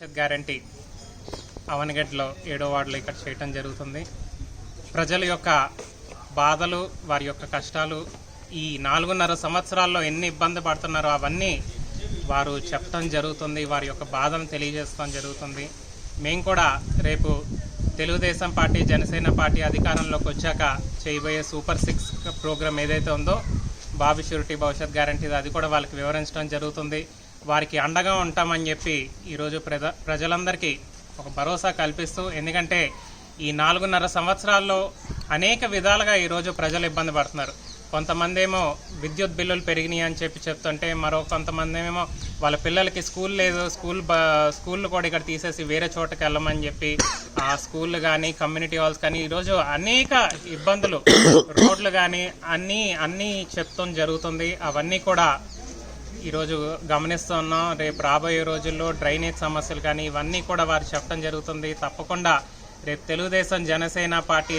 భవిష్యత్ గ్యారంటీ అవనగడ్డలో ఏడో వార్డులో ఇక్కడ చేయటం జరుగుతుంది. ప్రజల యొక్క బాధలు వారి యొక్క కష్టాలు ఈ నాలుగున్నర సంవత్సరాల్లో ఎన్ని ఇబ్బంది పడుతున్నారో అవన్నీ వారు చెప్పడం జరుగుతుంది. వారి యొక్క బాధను తెలియజేస్తాం జరుగుతుంది. మేము కూడా రేపు తెలుగుదేశం పార్టీ జనసేన పార్టీ అధికారంలోకి వచ్చాక చేయబోయే సూపర్ సిక్స్ ప్రోగ్రామ్ ఏదైతే ఉందో బాబు షూరిటీ భవిష్యత్ గ్యారంటీ అది కూడా వాళ్ళకి వివరించడం జరుగుతుంది. వారికి అండగా ఉంటామని చెప్పి ఈరోజు ప్రజ ప్రజలందరికీ ఒక భరోసా కల్పిస్తూ ఎందుకంటే ఈ నాలుగున్నర సంవత్సరాల్లో అనేక విధాలుగా ఈరోజు ప్రజలు ఇబ్బంది పడుతున్నారు. కొంతమంది ఏమో విద్యుత్ బిల్లులు పెరిగినాయి అని చెప్పి చెప్తుంటే మరో కొంతమంది ఏమో వాళ్ళ పిల్లలకి స్కూల్ లేదు స్కూల్ స్కూళ్ళు కూడా ఇక్కడ తీసేసి వేరే చోటకి వెళ్ళమని చెప్పి ఆ స్కూళ్ళు కానీ కమ్యూనిటీ హాల్స్ కానీ ఈరోజు అనేక ఇబ్బందులు. రోడ్లు కానీ అన్నీ అన్నీ చెప్తాం జరుగుతుంది. అవన్నీ కూడా ఈరోజు గమనిస్తున్నాం రేపు రాబోయే రోజుల్లో డ్రైనేజ్ సమస్యలు కానీ ఇవన్నీ కూడా వారు చెప్పడం జరుగుతుంది. తప్పకుండా రేపు తెలుగుదేశం జనసేన పార్టీ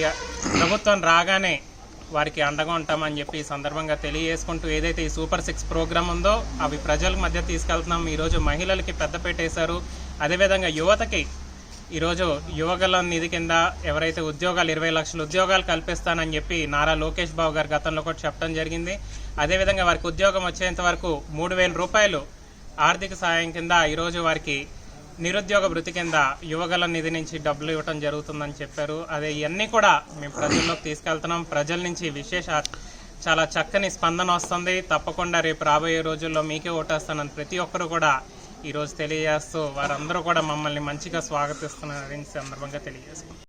ప్రభుత్వం రాగానే వారికి అండగా ఉంటామని చెప్పి ఈ సందర్భంగా తెలియజేసుకుంటూ ఏదైతే ఈ సూపర్ సిక్స్ ప్రోగ్రామ్ ఉందో అవి ప్రజల మధ్య తీసుకెళ్తున్నాం. ఈరోజు మహిళలకి పెద్దపీట వేశారు. అదేవిధంగా యువతకి ఈరోజు యువగల నిధి కింద ఎవరైతే ఉద్యోగాలు ఇరవై లక్షల ఉద్యోగాలు కల్పిస్తానని చెప్పి నారా లోకేష్ బాబు గారు గతంలో కూడా చెప్పడం జరిగింది. అదేవిధంగా వారికి ఉద్యోగం వచ్చేంత వరకు మూడు వేల రూపాయలు ఆర్థిక సాయం కింద ఈరోజు వారికి నిరుద్యోగ వృత్తి కింద యువగల నిధి నుంచి డబ్బులు ఇవ్వటం జరుగుతుందని చెప్పారు. అదే ఇవన్నీ కూడా మేము ప్రజల్లోకి తీసుకెళ్తున్నాం. ప్రజల నుంచి విశేష చాలా చక్కని స్పందన వస్తుంది. తప్పకుండా రేపు రాబోయే రోజుల్లో మీకే ఓటేస్తానని ప్రతి ఒక్కరు కూడా ఈరోజు తెలియజేస్తూ వారందరూ కూడా మమ్మల్ని మంచిగా స్వాగతిస్తున్నారని సందర్భంగా తెలియజేసుకుంటాం